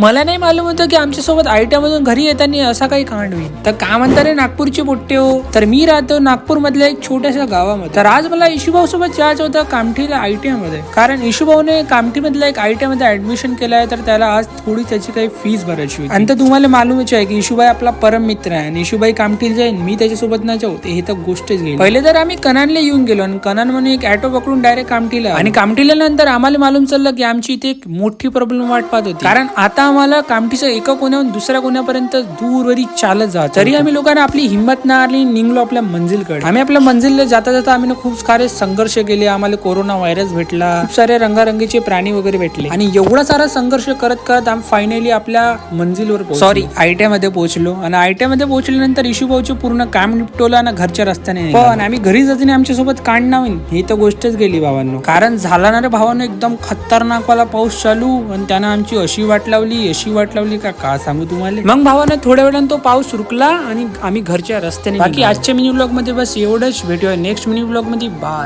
मला नाही मालूम होतं की आमच्यासोबत सोबत घरी येताना असा काही कांड होईल. तर का म्हणता रे नागपूरची पोट्टे हो? तर मी राहतो नागपूरमधल्या एक छोट्याशा गावामध्ये. तर आज मला इशुभाऊ सोबत जायचं होतं कामठीला आयटीआयमध्ये कारण इशुभाऊने कामठीमधल्या एक आयटीआयमध्ये ऍडमिशन आहे तर त्याला आज थोडी त्याची काही फीस भरायची होती. आणि तर तुम्हाला मालूमच आहे की इशुभाई आपला परम मित्र आहे. आणि इशुभाई कामठीला जाईन मी त्याच्यासोबत नाही जाऊ. हे तर गोष्टच घेईल पहिले तर आम्ही कनानला येऊन गेलो आणि कनान म्हणून एक ॲटो पकडून डायरेक्ट कामठीला आणि कामठीला नंतर आम्हाला मालूम चाललं की आमची इथे एक मोठी प्रॉब्लेम वाट पाहत होती. कारण आता आम्हाला कामठीचं एका कोण्याहून दुसऱ्या कोण्यापर्यंत दूरवरी चालत जात तरी आम्ही लोकांना आपली हिंमत नाही आली निघलो आपल्या मंजिलकडे. आम्ही आपल्या मंजिलला जाता जाता आम्ही ना खूप सारे संघर्ष केले. आम्हाला कोरोना व्हायरस भेटला. खूप सारे रंगारंगीचे प्राणी वगैरे भेटले. आणि एवढा सारा संघर्ष करत करत आम्ही फायनली आपल्या मंजिलवर सॉरी आयटीआयमध्ये पोहोचलो. आणि आयटीआयमध्ये पोहोचल्यानंतर इशू भाऊचे पूर्ण काम निपटवलं आणि घरच्या रस्त्याने. पण आम्ही घरी जाताना आमच्यासोबत कांड नाही ही तर गोष्टच गेली भावांनो. कारण झाला ना रे भावांनो एकदम खतरनाक वाला पाऊस चालू. आणि त्यानं आमची अशी वाट लावली अशी वाट लावली का? का सांगू तुम्हाला? मग भावानं थोड्या वेळानं तो पाऊस रुकला आणि आम्ही घरच्या रस्त्याने बाकी आजच्या मिनी ब्लॉगमध्ये बस एवढंच. भेटूया नेक्स्ट मिनी ब्लॉगमध्ये. बाय